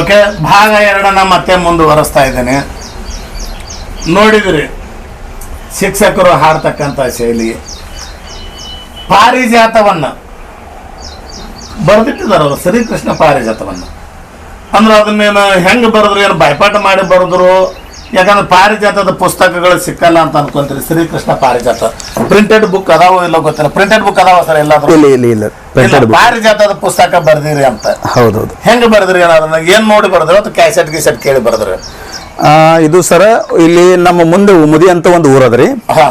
Okay, ಭಾಗ ಎರಡನ್ನ ಮತ್ತೆ ಮುಂದುವರಿಸ್ತಾ ಇದ್ದೇನೆ. ನೋಡಿದ್ರಿ, ಶಿಕ್ಷಕರು ಹಾಡ್ತಕ್ಕಂಥ ಶೈಲಿ. ಪಾರಿಜಾತವನ್ನ ಬರೆದಿಟ್ಟಿದ್ದಾರೆ ಶ್ರೀಕೃಷ್ಣ ಪಾರಿಜಾತವನ್ನ. ಅಂದ್ರೆ ಅದನ್ನೇನು ಹೆಂಗೆ ಬರೆದ್ರು, ಏನು ಬಾಯ್ಪಾಟ ಮಾಡಿ ಬರೆದ್ರು ಯಾಕಂದ್ರೆ ಪಾರಿಜಾತದ ಪುಸ್ತಕಗಳು ಸಿಕ್ಕಲ್ಲ ಅಂತ ಅನ್ಕೊಂತೀರಿ. ಶ್ರೀಕೃಷ್ಣ ಪಾರಿಜಾತ. ಪ್ರಿಂಟೆಡ್ ಬುಕ್ ಅದಾವೋ ಇಲ್ಲ ಗೊತ್ತಿಲ್ಲ. ಪ್ರಿಂಟೆಡ್ ಬುಕ್ ಅದಾವ ಸರ್ ಎಲ್ಲಾದ್ರೂ? ಇಲ್ಲ ಇಲ್ಲ ಇಲ್ಲ. ಇಲ್ಲ, ಪ್ರಿಂಟೆಡ್ ಬುಕ್ ಪಾರಿಜಾತದ ಪುಸ್ತಕ ಬರ್ದಿರಿ ಅಂತ. ಹೌದೌದು. ಹೆಂಗ್ ಬರ್ದ್ರಿ ಅದನ್ನ ಏನ್ ನೋಡಿ ಬರ್ದ್ರು ಅಥವಾ ಕ್ಯಾಸೆಟ್ ಗೀಸೆಟ್ ಕೇಳಿ ಬರ್ದ್ರಿ? ಇದು ಸರ ಇಲ್ಲಿ ನಮ್ಮ ಮುಂದೆ ಮುದಿ ಅಂತ ಒಂದು ಊರದ್ರಿ. ಹಾ.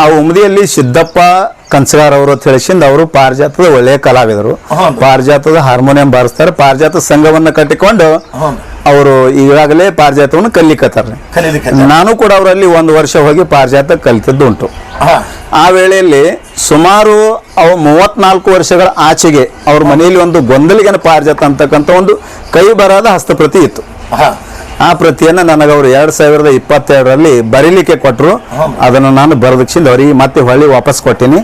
ಆ ಉಮದಿಯಲ್ಲಿ ಸಿದ್ದಪ್ಪ ಕನ್ಸಗಾರ್ ಅವರು ತಿಳಿಸಿಂದ ಹೇಳಿಸಿಂದ ಅವರು ಪಾರಿಜಾತದ ಒಳ್ಳೆಯ ಕಲಾವಿದರು. ಪಾರಿಜಾತದ ಹಾರ್ಮೋನಿಯಂ ಬಾರಿಸ್ತಾರೆ. ಪಾರಿಜಾತ ಸಂಘವನ್ನ ಕಟ್ಟಿಕೊಂಡು ಅವರು ಈಗಾಗಲೇ ಪಾರಿಜಾತವನ್ನು ಕಲಿಕತ್ತಾರೆ ನಾನು ಕೂಡ ಅವರಲ್ಲಿ ಒಂದು ವರ್ಷ ಹೋಗಿ ಪಾರಿಜಾತ ಕಲಿತದ್ದು ಉಂಟು ಆ ವೇಳೆಯಲ್ಲಿ ಸುಮಾರು ಅವು ಮೂವತ್ನಾಲ್ಕು ವರ್ಷಗಳ ಆಚೆಗೆ ಅವ್ರ ಮನೆಯಲ್ಲಿ ಒಂದು ಗೊಂದಲಿಗನ ಪಾರಿಜಾತ ಅಂತಕ್ಕಂಥ ಒಂದು ಕೈ ಬರಹದ ಹಸ್ತಪ್ರತಿ ಇತ್ತು. ಆ ಪ್ರತಿಯನ್ನು ನನಗೆ ಅವರು ಎರಡು ಸಾವಿರದ ಇಪ್ಪತ್ತೆರಡರಲ್ಲಿ ಬರೀಲಿಕ್ಕೆ ಕೊಟ್ಟರು. ಅದನ್ನು ನಾನು ಬರೆದಕ್ಷಿಂದ ಅವರಿಗೆ ಮತ್ತೆ ಹೊಳ್ಳಿ ವಾಪಸ್ ಕೊಟ್ಟಿನಿ.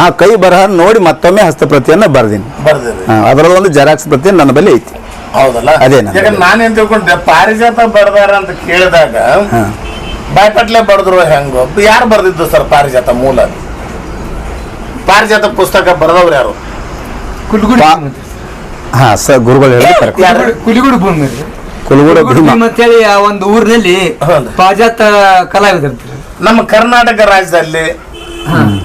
ಆ ಕೈ ಬರಹ ನೋಡಿ ಮತ್ತೊಮ್ಮೆ ಹಸ್ತಪ್ರತಿಯನ್ನ ಬರೆದಿನಿ. ಅದರಲ್ಲೊಂದು ಅದರಲ್ಲಿ ಒಂದು ಜೆರಾಕ್ಸ್ ಪ್ರತಿ ನನ್ನ ಬಳಿ ಐತಿ. ಹೌದಲ್ಲ? ಅದೇ ನಾನೇನ್ ತಿಳ್ಕೊಂಡೆ ಪಾರಿಜಾತ ಬರ್ದಾರ ಅಂತ ಕೇಳಿದಾಗ. ಬಾಯ್ಪಟ್ಲೆ ಬರ್ದ್ರು ಹೆಂಗು ಯಾರು ಬರ್ದಿದ್ದು ಸರ್ ಪಾರಿಜಾತ ಮೂಲ? ಪಾರಿಜಾತ ಪುಸ್ತಕ ಬರೆದವ್ರು ಯಾರು ಕುಲ್ಗುಡಿ ಪಾ- ಭೀಮ್ ಅಂತ. ಹಾ ಸರ್ ಗುರುಗಳು ಹೇಳಿ ಯಾರು? ಕುಲ್ಗುಡಿ- ಭೂಮಿ. ಕುಲಗುಡ ಭೀಮ್. ಅಂತೇಳಿ ಆ ಒಂದು ಊರಿನಲ್ಲಿ ಹೌದು. ಪಾಜಾತ ಕಲಾವಿದರು ನಮ್ಮ ಕರ್ನಾಟಕ ರಾಜ್ಯದಲ್ಲಿ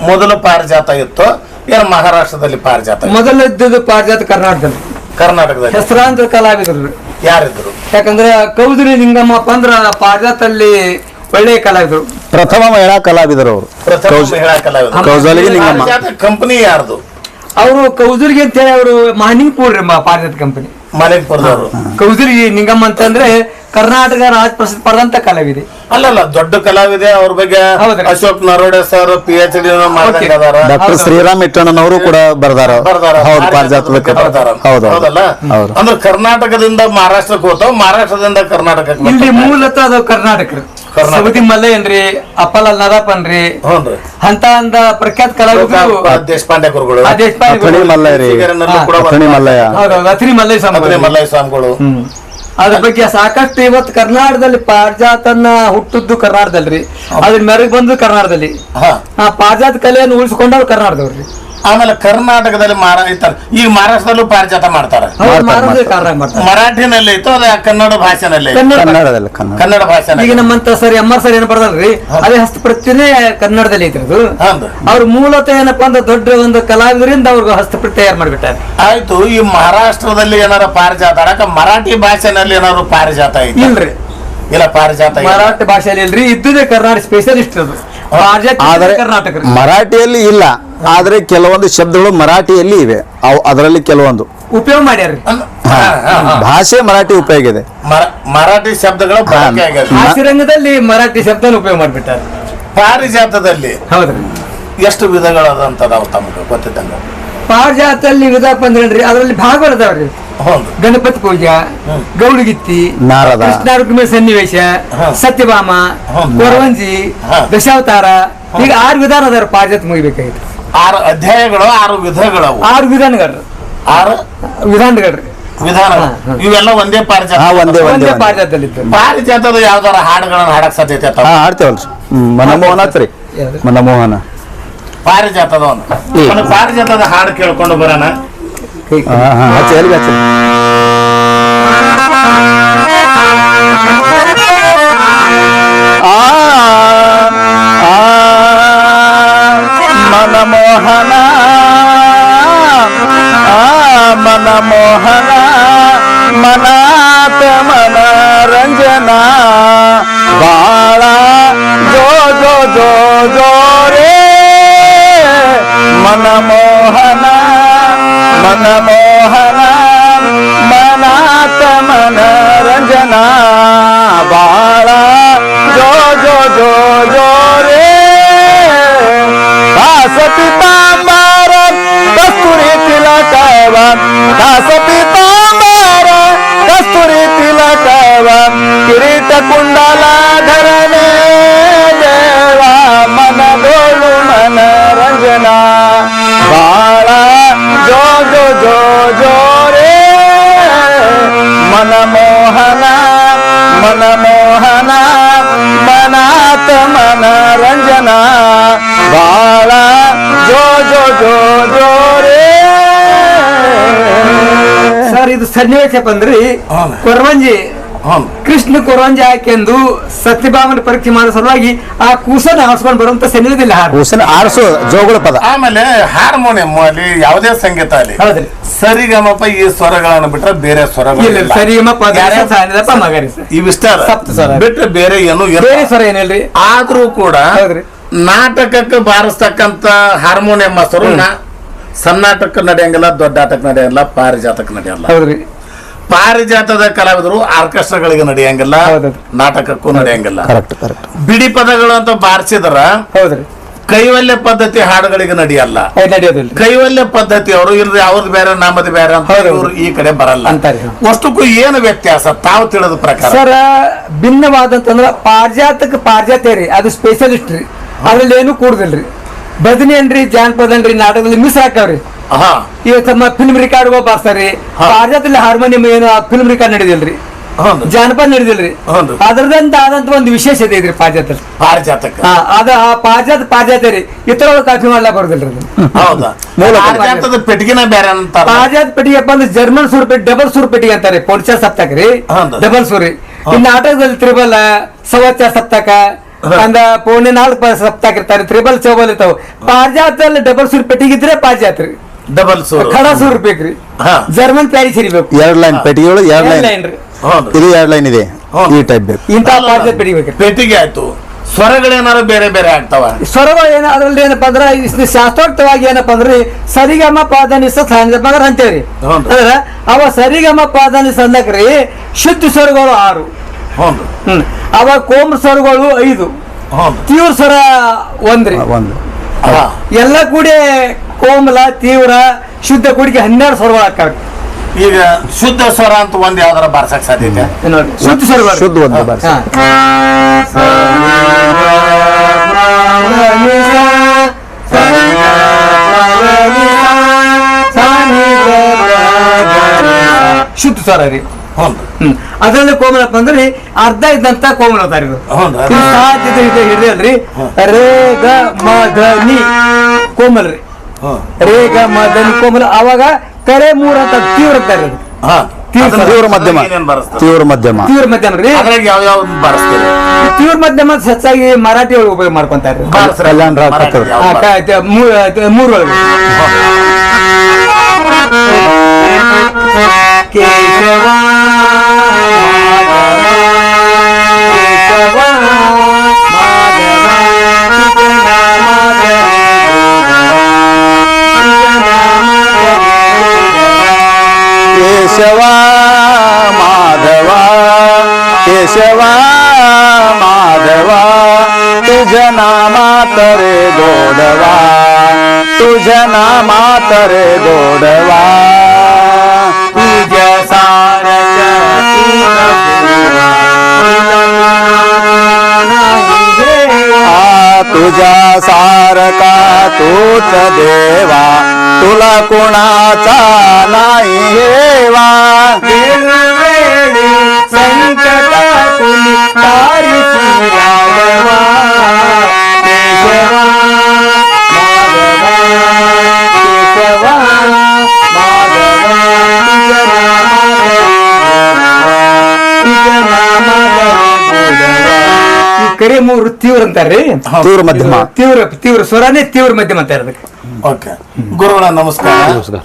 ಮೊದಲು ಪಾರಿಜಾತ ಇತ್ತು ಏನು ಮಹಾರಾಷ್ಟ್ರದಲ್ಲಿ ಪಾರಿಜಾತ ಇತ್ತು? ಮೊದಲ ಇದ್ದದ್ದು ಪಾಜಾತ ಕರ್ನಾಟಕದಲ್ಲಿ. ಕರ್ನಾಟಕದಲ್ಲಿ. ಹೆಸರಾಂತ ಕಲಾವಿದರು. ಯಾರಿದ್ರು? ಯಾಕಂದ್ರೆ ಕೌದರಿ ನಿಂಗಮ್ಮಪ್ಪ ಅಂದ್ರ ಪಾಜಾತಲ್ಲಿ ಒಳ್ಳೆಯ ಕಲಾವಿದರು. ಪ್ರಥಮ ಮಹಿಳಾ ಕಲಾವಿದರು ಅವರು. ಪ್ರಥಮ ಮಹಿಳಾ ಕಲಾವಿದರು. ನಿಂಗಮ್ಮ ಕಂಪನಿ ಯಾರ್ದು? ಅವರು ಕೌಜುರ್ಗಿ ಅಂತ ಹೇಳಿ ಅವರು ಮಾನಿಂಗ್ ಪೂರ್ರಿ ಮಾ- ಕಂಪನಿ ಕಂಪನಿ ಕೌಜುರ್ಗಿ ನಿಗಮ್ ನಿಂಗಮ್ಮ ಅಂತಂದ್ರೆ ಕರ್ನಾಟಕ ರಾಜ್ ಪ್ರಸಿದ್ಧ ಪಡೆದಂತ ಕಲಾವಿದೆ. ಅಲ್ಲಲ್ಲ ದೊಡ್ಡ ಕಲಾವಿದೆ ಅವ್ರ ಬಗ್ಗೆ ಹೌದ್ರಿ. Ashok Narode sir P H D ಅದಾರ ಡಾಕ್ಟರ್. ಶ್ರೀರಾಮ್ ಇಟ್ಟಣ್ಣನವರು ಕೂಡ ಬರ್ದಾರ. ಹೌದಲ್ಲ? ಅಂದ್ರೆ ಕರ್ನಾಟಕದಿಂದ ಮಹಾರಾಷ್ಟ್ರಕ್ಕೆ ಹೋಗ್ತಾವ ಮಹಾರಾಷ್ಟ್ರದಿಂದ ಕರ್ನಾಟಕಕ್ಕೆ ಇಲ್ಲಿ. ಮೂಲತಃ ಅದು ಕರ್ನಾಟಕ ರೀ. ಏನ್ರಿ ಮಲ್ಲಯ್ಯನ್ರಿ ಅಪ್ಪಲ ನರಪ್ಪನ್ರಿ ಹ್ಞೂನ್ರಿ ಅಂತ ಅಂದ ಪ್ರಖ್ಯಾತ ಕಲಾವಿದರು ದೇಶಪಾಂಡೆ ಗುರುಗಳು. ದೇಶಪಾಂಡೆ ಮಲ್ಲಯ್ಯ. ಅತ್ರಿ ಮಲ್ಲಯ್ಯ ಸ್ವಾಮಿ ಮಲ್ಲಯ್ಯ ಸ್ವಾಮಿಗಳು. ಅದ್ರ ಬಗ್ಗೆ ಸಾಕಷ್ಟು ಇವತ್ತು ಕರ್ನಾಟಕದಲ್ಲಿ ಪಾರ್ಜಾತನ್ನ ಹುಟ್ಟದ್ದು ಕರ್ನಾಟಕದಲ್ಲಿ ಅದ್ರ ಮೆರಗ್ ಬಂದು ಕರ್ನಾಟಕದಲ್ಲಿ. ಆ ಪಾರಿಜಾತ ಕಲೆಯನ್ನು ಉಳಿಸ್ಕೊಂಡವ್ರು ಕರ್ನಾಟಕದವ್ರಿ. ಆಮೇಲೆ ಕರ್ನಾಟಕದಲ್ಲಿ ಮಾರ ಇರ್ತಾರೆ. ಈಗ ಮಹಾರಾಷ್ಟ್ರದಲ್ಲೂ ಪಾರಿಜಾತ ಮಾಡ್ತಾರೆ. ಮರಾಠಿನಲ್ಲಿ ಇತ್ತು ಅದ ಕನ್ನಡ ಭಾಷೆನಲ್ಲಿ ಕನ್ನಡ ಭಾಷೆ. ಕನ್ನಡದಲ್ಲಿ ಕನ್ನಡ. ಕನ್ನಡ ಈಗ ನಮ್ಮಂತ ಸರ್ ಎಂ ಆರ್ ಸರ್ ಏನ್ ಬರ್ದಲ್ರಿ ಅದೇ ಹಸ್ತಪ್ರತಿನೇ ಕನ್ನಡದಲ್ಲಿ ಐತ್ರಿ ಅದು. ಹೌದು. ಅವ್ರ ಮೂಲತಃ ಏನಪ್ಪಾ ಅಂದ್ರೆ ದೊಡ್ಡ ಒಂದು ಕಲಾವಿದರಿಂದ ಅವ್ರಿಗೆ ಹಸ್ತಪ್ರತಿ ತಯಾರು ಮಾಡ್ಬಿಟ್ಟಾರೆ. ಆಯ್ತು ಈ ಮಹಾರಾಷ್ಟ್ರದಲ್ಲಿ ಏನಾರ ಪಾರಿಜಾತ ಆಡಕ ಮರಾಠಿ ಭಾಷೆನಲ್ಲಿ ಏನಾದ್ರು ಪಾರಿಜಾತ ಐತಿ? ಇಲ್ರಿ. ಇಲ್ಲ ಪಾರಿಜಾತ ಮರಾಠಿ ಭಾಷೆಯಲ್ಲಿ ಇಲ್ರಿ ಇದ್ದುದೇ ಕರ್ನಾಟಕ ಸ್ಪೆಷಲಿಸ್ಟ್ ಅದು. ಆದರೆ. ಮರಾಠಿಯಲ್ಲಿ ಇಲ್ಲ ಆದ್ರೆ ಕೆಲವೊಂದು ಶಬ್ದಗಳು ಮರಾಠಿಯಲ್ಲಿ ಇವೆ. ಅವು ಅದರಲ್ಲಿ ಕೆಲವೊಂದು. ಉಪಯೋಗ ಮಾಡ್ಯಾರ. ಭಾಷೆ ಮರಾಠಿ ಉಪಯೋಗ ಇದೆ. ಮರ- ಮರಾಠಿ ಶಬ್ದಗಳು ಹಾಸ್ಯರಂಗದಲ್ಲಿ ಮರಾಠಿ ಶಬ್ದ ಉಪಯೋಗ ಮಾಡ್ಬಿಟ್ಟಾರೆ ಪಾರಿಜಾತದಲ್ಲಿ ಹೌದ್ರಿ. ಎಷ್ಟು ವಿಧಗಳದಂತದಾವ ತಮಗೆ ಗೊತ್ತಿದ್ದಂಗ? ಪಾರಿಜಾತದಲ್ಲಿ ವಿಧ ಬಂದ್ರಿ ಅದರಲ್ಲಿ ಭಾಗಗಳು ಅದಾವ್ರಿ. ಗಣಪತಿ ಪೂಜಾ ಗೌಳಿಗಿತ್ತಿ ನಾರದ. ಕೃಷ್ಣ ರುಕ್ಮಿಣಿ ಸನ್ನಿವೇಶ. ಸತ್ಯಭಾಮ. ಕೊರವಂಜಿ. ದಶಾವತಾರ ಈಗ ಆರು ವಿಧಾನ ಅದರ ಪಾರಿಜಾತ ಮುಗಿಬೇಕಾಗಿತ್ತು. ಆರು ಅಧ್ಯಾಯಗಳು ಆರು ವಿಧಗಳು ಆರು ವಿಧಾನಗಳು. ಆರು ವಿಧಾನಗಳ್ರಿ ವಿಧಾನಗಳು. ಹಾ. ಇವೆಲ್ಲ ಒಂದೇ ಪಾರಿಜಾತ. ಒಂದೇ, ಒಂದೇ. ಪಾರಿಜಾತದಲ್ಲಿ ಇತ್ತು ಪಾರಿಜಾತದ ಯಾವ್ದಾರ ಹಾಡುಗಳನ್ನ ಹಾಡಕ್ ಸಾಧ್ಯತೆ ಐತ? ಹಾ ಆಡ್ತೇವಲ್ರಿ ಮನಮೋಹನ ಆತ್ರಿ? ಮನಮೋಹನ. ಪಾರಿಜಾತದ ಒಂದು ಪಾರಿಜಾತದ ಹಾಡು ಕೇಳ್ಕೊಂಡು ಬರೋಣ. ಹಾ ಹಾ ಹಚ್ಚಿ ಎಲ್ಲಿಗೆ ಹಚ್ಚಿ ಆ ಆ, ಮನಮೋಹನ ಆ ಮನಮೋಹನ ಮನಾತ ಮನರಂಜನ ಬಾಳ ಜೋ ಜೋ ಜೋ ಜೋ ರೇ ಮನಮೋಹನ ಮನಮೋಹನ ಮನಾತ ಮನರಂಜನ ಬಾಳ ಜೋ ಜೋ ಜೋ ಜೋ ರೇ ದಾಸ ಪಿತಾಂಬರ ಕಸ್ತೂರಿ ತಿಲಕವ ದಾಸ ಪಿತಾಂಬರ ಕಸ್ತೂರಿ ತಿಲಕವ ಜೋರೆ. ಮನಮೋಹನ ಮನಮೋಹನ ಮನಾತ ಮನರಂಜನ. ಬಾಳ ಜೋ ಜೋ ಜೋ ಜೋರೆ. ಸರ್ ಇದು ಸನ್ನಿವೇಶಪ್ಪ ಬಂದ್ರಿ. ಕೊರವಂಜಿ ಕೃಷ್ಣ ಕೊರವಂಜಿ ಹಾಕೆಂದು ಸತ್ಯಭಾಮನ ಪರೀಕ್ಷೆ ಮಾಡೋ ಸಲುವಾಗಿ ಆ ಕೂಸನ ಆರಿಸ್ಕೊಂಡು ಬರುವಂತ ಕೂಸನ್ನು ಕೂಸನ ಆರಿಸು ಜೋಗಳ ಪದ. ಆಮೇಲೆ ಹಾರ್ಮೋನಿಯಂ ಅಲ್ಲಿ ಯಾವುದೇ ಸಂಗೀತ ಅಲ್ಲಿ ಹೌದ್ರಿ. ಸರಿಗಮಪ ಈ ಸ್ವರಗಳನ್ನು ಬಿಟ್ರೆ ಬೇರೆ ಸ್ವರ ಇಲ್ಲ ಇಲ್ಲ. ಸರಿ ಪದ ಯಾರ್ಯಾರು- ಸಾನಿದಪ್ಪ ಮಗರಿ ಇವಿಷ್ಟ ಸಪ್ತ ಸ್ವರ. ಬಿಟ್ರೆ ಬೇರೆ ಏನು ಬೇರೆ ಸ್ವರ ಏನಿಲ್ರಿ? ಆದ್ರೂ ಕೂಡ ಹೌದ್ರಿ. ನಾಟಕಕ್ಕೆ ಬಾರಿಸ್ತಕ್ಕಂತ ಹಾರ್ಮೋನಿಯಂ ಮಾಸ್ತರು ಸಣ್ಣ ನಾಟಕ ನಡೆಯಂಗಿಲ್ಲ ದೊಡ್ಡಾಟಕ್ಕೆ ನಡೆಯಂಗಿಲ್ಲ ಪಾರಿಜಾತಕ್ಕೆ ನಡೆಯಲ್ಲ. ಹೌದ್ರಿ. ಪಾರಿಜಾತದ ಕಲಾವಿದರು ಆರ್ಕೆಸ್ಟ್ರಾಗಳಿಗೆ ನಡೆಯಂಗಿಲ್ಲ ನಾಟಕಕ್ಕೂ ನಡೆಯಂಗಿಲ್ಲ. ಕರೆಕ್ಟ್ ಕರೆಕ್ಟ್ ಬಿಡಿ ಪದಗಳು ಅಂತ ಬಾರಿಸಿದ್ರ ಹೌದ್ರಿ. ಕೈವಲ್ಯ ಪದ್ಧತಿ ಹಾಡುಗಳಿಗೆ ನಡೆಯಲ್ಲ. ಕೈವಲ್ಯ ಪದ್ಧತಿ ಅವರು ಇಲ್ರಿ ಅವ್ರದ್ದು ಬೇರೆ ನಮ್ಮದು ಬೇರೆ ಅಂತ ಇವರು ಇವ್ರು ಈ ಕಡೆ ಬರಲ್ಲ. ಅಂತಾರೆ. ಅಷ್ಟಕ್ಕೂ ಏನು ವ್ಯತ್ಯಾಸ? ತಾವು ತಿಳಿದ ಪ್ರಕಾರ. ಸರ್ ಭಿನ್ನವಾದಂತಂದ್ರ ಪಾರಿಜಾತಕ್ಕೆ ಪಾರಿಜಾತ ರೀ ಅದು ಸ್ಪೆಷಲಿಸ್ಟ್ ರೀ. ಅದ್ರಲ್ಲಿ ಏನು ಕೂಡುದಿಲ್ರಿ. ಭಜನೆ ಅನ್ರಿ ಜಾನಪದ ಅನ್ರಿ ನಾಟಕದಲ್ಲಿ ಮಿಸ್ ಹಾಕವ್ರಿ. ಹಾ ಈಗ ತಮ್ಮ ಫಿಲ್ಮ್ ರೆಕಾರ್ಡ್ಗೂ ಬಾರ್ಸ್ತಾರ್ರಿ ಭಾರತದಲ್ಲಿ ಹಾರ್ಮೋನಿಯಂ ಏನು ಫಿಲ್ಮ್ ರಿಕಾರ್ಡ್ ನಡೆದಿಲ್ರಿ. ಹೌದು. ಜಾನಪದ ನಡೆದಿಲ್ರಿ. ಹೌದು. ಅದರದಂತ ಆದಂತ ಒಂದು ವಿಶೇಷತೆ ಐತ್ರಿ ಪಾಜಾತ ಪಾರಿಜಾತಕ್ಕೆ ಹಾ ಅದ ಆ ಪಾಜಾತ ಪಾಜಾತ ರೀ. ಇತರ ಕಾಫಿ ಮಾಡ್ಲಾ ಬರೋದಿಲ್ರಿ ಪಾರಿಜಾತದ ಪೆಟ್ಟಿಗೆನ ಬೇರೆ ಅಂತ ಪಾರಿಜಾತ ಪೆಟ್ಟಿಗೆ ಅಂದ್ರೆ ಜರ್ಮನ್ ಸೂರ್ ಪೆಟ್ಟಿ ಡಬಲ್ ಸೂರ್ ಪೆಟ್ಟಿಗೆ ಅಂತಾರೆ ಪೋರ್ಚಾ ಸಪ್ತಕ ರೀ. ಹೌದು. ಡಬಲ್ ಸೂರಿ ಈ ನಾಟಕದಲ್ಲಿ ತ್ರಿಬಲ್ ಸವಚ್ಚ ಸಪ್ತಕ ಅಂದ ಪೌಣೆ ನಾಲ್ಕು ಸಪ್ತಾಕಿರ್ತಾರೆ ಸಪ್ತಕ ಇರ್ತಾರೆ ತ್ರಿಬಲ್ ಚೌಬಲ್ ಇರ್ತಾವ. ಪಾರಿಜಾತದಲ್ಲಿ ಡಬಲ್ ಸೂರ್ ಪೆಟ್ಟಿಗೆ ಇದ್ರೆ ಡಬಲ್ ಸೂರ್. ಖಡ ಸೂರ್ ಬೇಕ್ರಿ. ಹಾ. ಜರ್ಮನ್ ಪ್ಯಾರಿಸ್ ಇರ್ಬೇಕು ಎರಡು ಲೈನ್ ಪೆಟ್ಟಿಗೆಗಳು ಎರಡ್ ಎರಡ್ ಲೈನ್ ಲೈನ್ ರೀ. ಹೌದು. ಇದು ಎರಡು ಲೈನ್ ಇದೆ. ಈ ಟೈಪ್ ಬೇಕು. ಇಂಥ ಪಾರಿಜಾತ ಪೆಟ್ಟಿಗೆ ಬೇಕ್ರಿ. ಪೆಟ್ಟಿಗೆ ಆಯ್ತು. ಸ್ವರಗಳೇನಾರು ಬೇರೆ ಬೇರೆ ಆಗ್ತಾವ. ಸ್ವರಗಳು ಏನ ಅದ್ರಲ್ಲಿ ಏನಪ್ಪಾ ಅಂದ್ರೆ ಶಾಸ್ತ್ರೋಕ್ತವಾಗಿ ಏನಪ್ಪ ಅಂದ್ರೆ ಸರಿಗಮ ಪಾದನಿಸ ಅಂದ್ರೆ ಅಂತೇಳಿ ಹೌದು. ಅಂದ್ರೆ ಅವ ಸರಿಗಮ ಪಾದನಿಸ ಅಂದಕ್ರಿ ಶುದ್ಧ ಸ್ವರಗಳು ಆರು. ಹ್ಮ್. ಅವ ಕೋಮ ಸ್ವರಗಳು ಐದು. ತೀವ್ರ ಸ್ವರ ಒಂದ್ರಿ. ಒಂದು. ಎಲ್ಲ ಕೂಡಿ ಕೋಮಲ ತೀವ್ರ ಶುದ್ಧ ಕೂಡಿಗೆ ಹನ್ನೆರಡು ಸ್ವರಗಳು ಹಾಕ್ತಾವ್ರಿ ಈಗ ಶುದ್ಧ ಸ್ವರ ಅಂತ ಒಂದ್ ಯಾವ್ದಾರ ಬಾರ್ಸಕ್ ಸಾಧ್ಯತೆ? ಶುದ್ಧ ಸ್ವರ ಶುದ್ಧ ಒಂದು ಬಾರ್ಸ. ಶುದ್ಧ ಸ್ವರ ರೀ. ಅದ್ರಲ್ಲಿ ಕೋಮಲಪ್ಪ ಅಂದ್ರೆ ಅರ್ಧ ಇದ್ದಂತ ಕೋಮಲ ಅದಾರಿ ಇದು ಇದೆ ಹಿಡಿಯಲ್ರಿ ರೇ ಗ ಮ ನಿ ಕೋಮಲ್ ರೀ. ರೇ ಗ ಮ ಧ ನಿ ಕೋಮಲ. ಅವಾಗ ಕರೆ ಮೂರ ಅಂತ ತೀವ್ರ ಅಂತಾರೆ ಹಾ. ತೀವ್ರ ತೀವ್ರ ಮಧ್ಯಮ? ತೀವ್ರ ಮಧ್ಯಮ. ತೀವ್ರ ಮಧ್ಯಮ ರೀ. ಅದ್ರಾಗ ಯಾವ ಯಾವ ಬಾರಿಸ್ತೀರಿ ತೀವ್ರ ಮಧ್ಯಮ ಹೆಚ್ಚಾಗಿ ಮರಾಠಿ ಒಳಗೆ ಉಪಯೋಗ ಮಾಡ್ಕೊಂತಾರೆ. ಕಲ್ಯಾಣ ರಾವ್ ಮರಾಠಿ ಕತ್ತವ್ರು. केशवा माधवा केशवा माधवा तुझ्या नामात रे गोडवा तुझ्या नामात रे गोडवा. तुझ्या तुझ्या सारका तूच देवा तुला कोणाचा हेवा ಸಂಕಟ ತಾರಿಸಿ ರಾಘವ ಕೇಶವ ಮಾಧವ ಕೇಶವ ಮಾಧವ ನಿಜ ಈ ಕರೆ ಮೂರು ತೀವ್ರ ಅಂತಾರ್ರಿ ತೀವ್ರ ಮಧ್ಯಮ ತೀವ್ರ ತೀವ್ರ ಸ್ವರನೇ ತೀವ್ರ ಮಧ್ಯಮ ಅಂತಾರೆ ಅದಕ್ಕೆ ಓಕೆ ಗುರುಗಳ ನಮಸ್ಕಾರ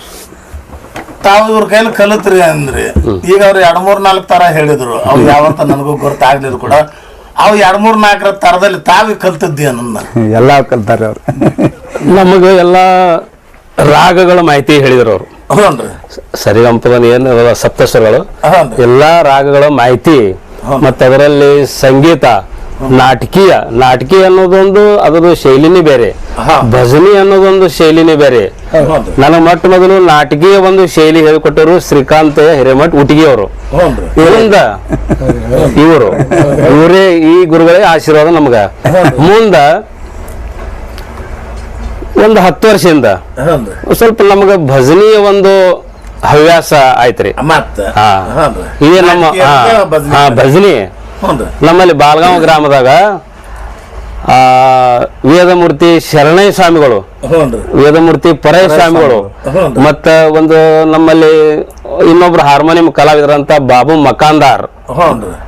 ತಾವು ಇವ್ರ ಕೈಲಿ ಕಲಿತ್ರಿ ಅಂದ್ರಿ. ಈಗ ಅವ್ರು ಎರಡ್ ಮೂರ್ ನಾಲ್ಕು ತರ ಹೇಳಿದ್ರು. ಅವ್ ಯಾವಂತ ನನಗೂ ಗೊತ್ತಾಗ್ಲಿಲ್ಲ ಕೂಡ. ಅವ್ ಎರಡ್ ಮೂರ್ ನಾಲ್ಕರ ತರದಲ್ಲಿ ತಾವೇ ಕಲ್ತಿದ್ದಿ ನನ್ನ ಎಲ್ಲ ಕಲ್ತಾರೆ ಅವ್ರು. ನಮಗೆ ಎಲ್ಲ ರಾಗಗಳ ಮಾಹಿತಿ ಹೇಳಿದ್ರು ಅವರು. ಹ್ಞೂನ್ರಿ ಸರಿಗಂಪದ ಏನು ಸಪ್ತಸ್ವರಗಳು. ಎಲ್ಲಾ ರಾಗಗಳ ಮಾಹಿತಿ ಮತ್ತು ಅದರಲ್ಲಿ ಸಂಗೀತ ನಾಟಕೀಯ ನಾಟಕೀಯ ಅನ್ನೋದೊಂದು ಅದರ ಶೈಲಿನೇ ಬೇರೆ. ಭಜನಿ ಅನ್ನೋದೊಂದು ಶೈಲಿನೇ ಬೇರೆ. ನನ್ನ ನನಗೆ ಮೊಟ್ಟ ಮೊದಲು ನಾಟಕೀಯ ಒಂದು ಶೈಲಿ ಹೇಳಿಕೊಟ್ಟರು ಶ್ರೀಕಾಂತ್ ಹಿರೇಮಠ್ ಉಟಿಗೆ ಅವರು ಇವರು. ಇವರೇ ಈ ಗುರುಗಳೇ ಆಶೀರ್ವಾದ ನಮ್ಗ. ಮುಂದ ಒಂದು ಹತ್ತು ವರ್ಷದಿಂದ ಸ್ವಲ್ಪ ನಮಗ ಭಜನಿಯ ಒಂದು ಹವ್ಯಾಸ ಆಯ್ತ್ರಿ. ಇದೇ ನಮ್ಮ ಭಜನೆ. ನಮ್ಮಲ್ಲಿ ಬಾಲ್ಗಾಂವ್ ಗ್ರಾಮದಾಗ ವೇದಮೂರ್ತಿ ಶರಣಯ್ಯ ಸ್ವಾಮಿಗಳು. ವೇದಮೂರ್ತಿ ಪರಯ ಸ್ವಾಮಿಗಳು. ಮತ್ತ ಒಂದು ನಮ್ಮಲ್ಲಿ ಇನ್ನೊಬ್ರು ಹಾರ್ಮೋನಿಯಂ ಕಲಾವಿದರಂತ ಬಾಬು ಮಕಾಂದಾರ್.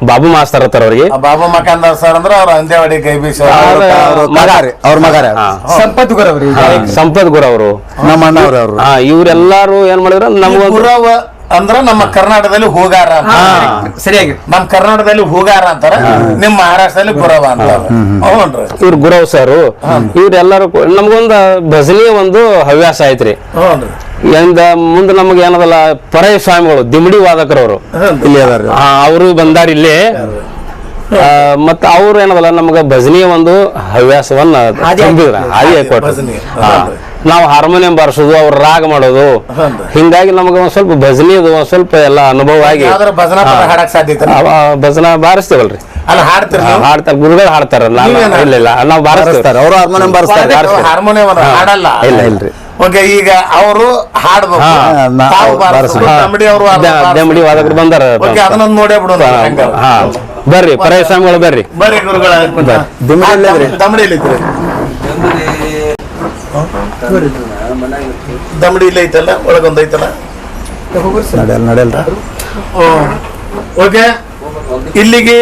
ಬಾಬು ಮಾಸ್ತರ್ ಹತ್ತಾರ ಅವ್ರಿಗೆ. ಬಾಬು ಮಕಾಂದಾರ್ ಸರ್ ಅಂದ್ರೆ ಅವ್ರ ಅಂದೇವಾಡಿ ಕೈ ಬೀಸ ಅವ್ರ ಮಗ. ರೀ. ಅವ್ರ ಮಗ ರೀ ಹಾ. ಸಂಪತ್ ಗುರು ಸಂಪತ್ ಗುರು ಅವರು. ನಮ್ಮ ಇವ್ರೆಲ್ಲಾರು ಏನ್ ಮಾಡಿದ್ರ? ನಮ್ಗೊಂದು ಗುರವ ಅಂದ್ರ ನಮ್ಮ ಕರ್ನಾಟಕದಲ್ಲಿ ಹೋಗಾರ ಅಂತ. ಸರಿಯಾಗಿ. ನಮ್ಮ ಕರ್ನಾಟಕದಲ್ಲಿ ಹೋಗಾರ ಅಂತಾರ ನಿಮ್ಮ ಮಹಾರಾಷ್ಟ್ರದಲ್ಲಿ ಗುರವ ಅಂತ ಇವ್ರು ಗುರವ್ ಸರ್ ಇವ್ರೆಲ್ಲಾರು ನಮ್ಗೊಂದು ಭಜನೆ ಒಂದು ಹವ್ಯಾಸ ಐತ್ರಿ. ಎಂದ ಇಂದ ಮುಂದೆ ನಮಗೆ ಏನದಲ್ಲ ಪರಯ ಸ್ವಾಮಿಗಳು ದಿಮಿಡಿ ವಾದಕರವರು. ಇಲ್ಲಿ ಅವರು ಬಂದಾರ ಇಲ್ಲಿ. ಮತ್ತ ಅವ್ರು ಏನದಲ್ಲ ನಮ್ಗ ಭಜನೆಯ ಒಂದು ಹವ್ಯಾಸವನ್ನ ಹಾಗೆ. ಹಾ. ನಾವು ಹಾರ್ಮೋನಿಯಂ ಬಾರಿಸೋದು ಅವ್ರ ರಾಗ ಮಾಡೋದು. ಹಿಂಗಾಗಿ ನಮಗೆ ಒಂದ್ ಸ್ವಲ್ಪ ಭಜನೆದು ಒಂದ್ ಸ್ವಲ್ಪ ಎಲ್ಲ ಅನುಭವ ಆಗಿ. ಭಜನ ಭಜನಾ ಭಜನಾ ಬಾರಿಸ್ತೇವಲ್ರಿ. ಅಲ್ಲ ಹಾಡ್ತೀರಿ ಗುರುಗಳು ಹಾಡ್ತಾರ? ಇಲ್ಲ ಇಲ್ಲ ನಾವು ಬಾರಿಸ್ತಾರ. ಅವರು ಹಾರ್ಮೋನಿಯಂ ಬಾರಿಸ್ತಾರೆ. ಹಾರ್ಮೋನಿಯಂ ಹಾಡಲ್ಲ. ಇಲ್ಲ ಇಲ್ರಿ. ಓಕೆ ಈಗ ಅವರು ಹಾಡ್ಬೇಕು. ದಮಡಿ ವಾದಕರು ಬಂದಾರ. ಅದನ್ನ ನೋಡೇ ಬಿಡೋಣ ಬರ್ರಿ ಪರಯ ಸ್ವಾಮಿಗಳು ಬರ್ರಿ ಬರ್ರಿ. ಗುರುಗಳ ದಮಡಿ? ದಮಡಿ ಇಲ್ಲ ಐತಲ್ಲ? ಒಳಗೊಂದು ಐತಲ್ಲ? ಓಕೆ. ಇಲ್ಲಿಗೆ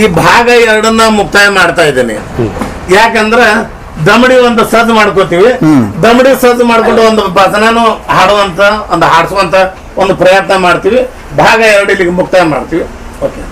ಈ ಭಾಗ ಎರಡನ್ನ ಮುಕ್ತಾಯ ಮಾಡ್ತಾ ಇದ್ದೇನೆ. ಯಾಕಂದ್ರ ದಮಡಿ ಒಂದು ಸಜ್ ಮಾಡ್ಕೋತೀವಿ. ದಮಡಿ ಸಜ್ ಮಾಡ್ಕೊಂಡು ಒಂದು ಭಜನನು ಹಾಡುವಂತ ಒಂದು ಹಾಡಿಸುವಂತ ಒಂದು ಪ್ರಯತ್ನ ಮಾಡ್ತೀವಿ. ಭಾಗ ಎರಡು ಇಲ್ಲಿಗೆ ಮುಕ್ತಾಯ ಮಾಡ್ತೀವಿ. ಓಕೆ.